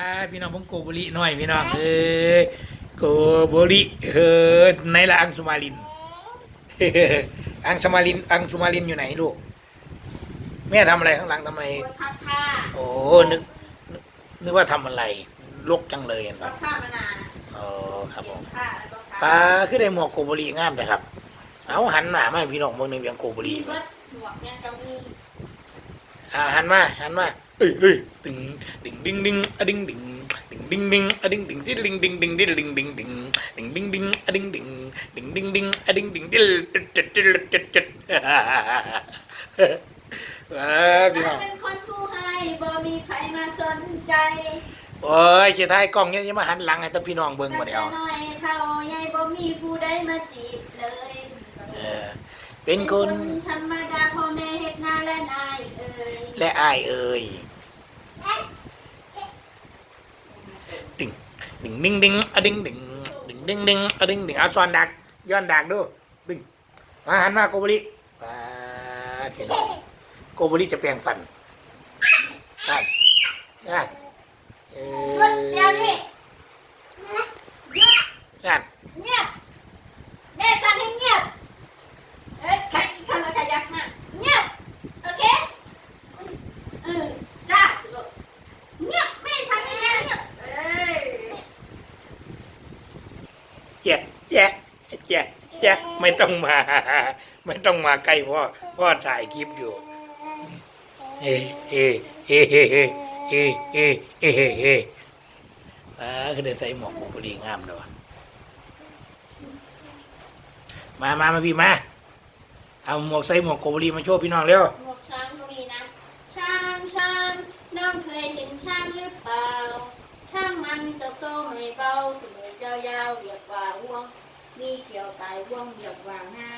อ่าพี่น้องผมโกบุรีหน่อยพี่น้องเอ้ยโกบุรีเออไหนละอังสุมาลินอังสุมาลินอังสุมาลินอยู่ไหนลูกแม่ทำอะไรข้างหลังทำไมโอ้ยพับผ้าโอ้นึกนึกนึกว่าทำอะไรลกจังเลยคพัรับบผ้ามานานอ๋อครับผมเก็ผ้าแล้วก็ปลาขึ้นในหมวกโกบุรีงามแต่ครับ เอาหันหน้ามาให้พี่น้องเบิ่งในเวียงโกบุมีรีเบิดหมวกเนี่ยกระมี อ่าหันมาหันมาเอ้ยเอ้ยตึงดึงดึงดึงอะดึงดึงดึงดึงดึงอะดึงดึงดิดึงดึงดึงดิดึงดึงดึงดึงดึงดึงอะดึงดึงดึงดึงดึงอะดึงดึงดิจุดจุดจุดจุดจุดว้าพี่น้องเป็นคนผู้ให้บ่มีใครมาสนใจโอ้ยจะถ่ายกล้องเนี่ยจะมาหันหลังให้แต่พี่น้องเบิ่งบ่ได้เอาแต่น้อยเท่าใหญ่บ่มีผู้ใดมาจีบเลย เออเป็นคนธรรมดา และอายเอ่ยดึงดึงดึงดึงอะดึงดึงดึงดึงดึงอะดึงดึงเอาซ้อนดักย้อนดักดูดึงมาหันมาโกบุริว้าเห็นไหมโกบุริจะแปลงฟันนั่นนั่นเอหยุดเดี๋ยวนี้หยุด นั่น เงียบแม่สั่งให้เงียบเอ้ยใครใครขยักมาเงียบโอเคเออได้ลูกเงียบแม่สั่งให้เงียบเงียบเอ้ย แจ๊ะแจ๊ะ แจ๊ะแจ๊ะไม่ต้องมา ไม่ต้องมาใกล้พ่อพ่อถ่ายคลิปอยู่เฮ้เฮ้เฮ้เฮ้เฮ้เฮ้เฮ้เฮ้เฮ้เฮ้อ่าคือได้ใส่หมวกโกบุริงามเลยวะมามามาพี่มา เอาหมวกใส่หมวกโกบุรีมาโชว์พี่น้องเร็ว หมวกช้างก็มีนะ ช้างช้างน้องเคยเห็นช้างหรือเปล่า ช้างมันเติบโตไม่เบาจมูกยาวๆเรียกว่าห่วง มีเขียวตายห่วงเรียกว่าหา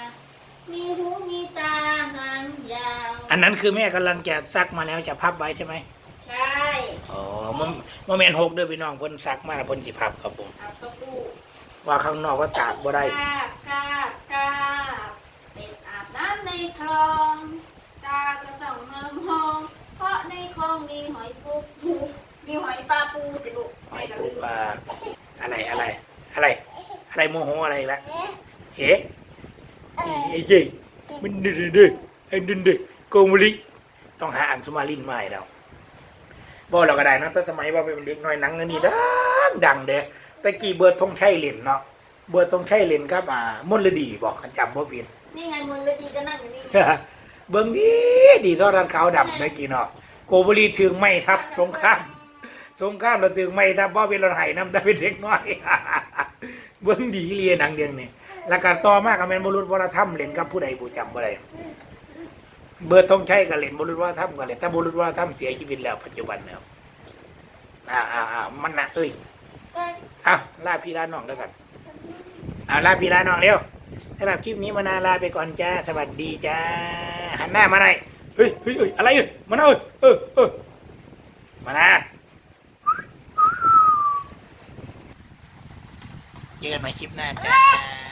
มีหูมีตาหางยาวอันนั้นคือแม่กำลังจะซักมาแล้วจะพับไว้ใช่ไหมใช่อ๋อมันมันแมนหกเด้อพี่น้องเพิ่นซักมาแล้วเพิ่นสิพับครับผมอับประตูว่าข้างนอกก็ตากบ่ได้กาบกาบกาบเป็นอาบน้ำในคลอง ตาก็จ้องเมิมมองเพราะในคลองมีหอยปูปูมีหอยปลาปูติลูกหอยปูปลาอะไรอะไร อะไรอะไรโมโหอะไรอีกละเฮ้ไอ้เจ้ยมันดื้อดื้อไอ้ดื้อดื้อโกมุริต้องหาอังสุมาลินมาให้เราบ่เราก็ได้นะแต่สมัยว่าเป็นเด็กน้อยหนังอันนี้ดังดังเด้ตะกี้เบิร์ดธงชัยเล่นเนาะเบิร์ดธงชัยเล่นครับอ่ามนต์ฤดีบอกกันจำบ่ผิดนี่ไงมูลฤดีก็นั่งอยู่นี่เบิ่งดีดีทอดรันขาวดำเมื่อกี้เนาะโกบุรีถึงไม่ทับสงครามสงครามเราถึงไม่ทับบ่เป็นรถไห้น้ำแต่เป็นเด็กน้อย เบิ่งดีเรียนหนังเดียงนี่แล้วการต่อมาก็แมนบรุษวรธรรมเล่นกับผู้ใดผู้จำบ่ได้เบิดธงชัยก็เล่นบรุษวรธรรมก็เล่นแต่บรุษวรธรรมเสียชีวิตแล้วปัจจุบันแล้วอ่าอ่าอ่ามันนะเอ้ยเอาลาพี่ลาน้องแล้วกันเอาลาพี่ลาน้องเร็วสำหรับคลิปนี้มานาลาไปก่อนจ้าสวัสดีจ้าหันหน้ามาหน่อยเฮ้ยเฮ้ยเฮ้ยอะไรเอ้ยมาหน่อยเออเออมานา เจอกันใหม่คลิปหน้าจ้า